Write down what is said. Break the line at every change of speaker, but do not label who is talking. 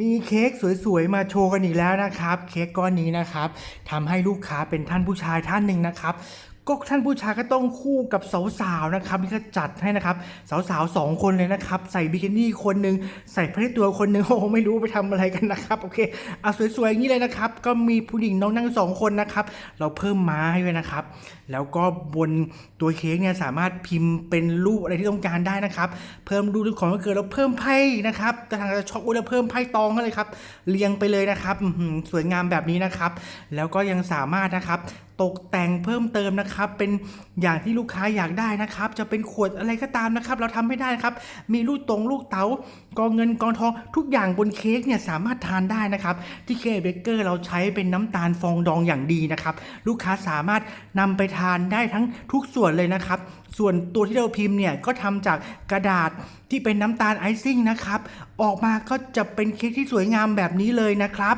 มีเค้กสวยๆ มาโชว์กันอีกแล้วนะครับ เค้กก้อนนี้นะครับทำให้ลูกค้าเป็นท่านผู้ชายท่านหนึ่งนะครับ ก็ท่านผู้ชายก็ต้องคู่กับสาวๆนะครับนี่ก็จัดให้นะครับสาวๆสองคนเลยนะครับ ใส่บิกินี่คนหนึ่งใส่ผ้าตัวคนหนึ่งโอ้ไม่รู้ไปทำอะไรกันนะครับโอเคเอาสวยๆอย่างนี้เลยนะครับ ก็มีผู้หญิงน้องนั่งสองคนนะครับ เราเพิ่มม้าให้ด้วยนะครับ แล้วก็บนตัวเค้กเนี่ยสามารถพิมพ์เป็นรูปอะไรที่ต้องการได้นะครับ เพิ่มรูปของวันเกิดแล้วเพิ่มไพ่นะครับแต่ทางจะช็อกอุ้ยแล้วเพิ่มไพ่ตองให้เลยครับเรียงไปเลยนะครับสวยงามแบบนี้นะครับ แล้วก็ยังสามารถนะครับตกแต่งเพิ่มเติมนะครับ เป็นอย่างที่ลูกค้าอยากได้นะครับ จะเป็นขวดอะไรก็ตามนะครับ เราทำไม่ได้ครับ มีลูกตรงลูกเต๋ากองเงินกองทองทุกอย่างบนเค้กเนี่ยสามารถทานได้นะครับ ที่เคเบเกอร์เราใช้เป็นน้ำตาลฟองดองอย่างดีนะครับ ลูกค้าสามารถนำไปทานได้ทั้งทุกส่วนเลยนะครับ ส่วนตัวที่เราพิมพ์เนี่ยก็ทำจากกระดาษที่เป็นน้ำตาลไอซิ่งนะครับ ออกมาก็จะเป็นเค้กที่สวยงามแบบนี้เลยนะครับ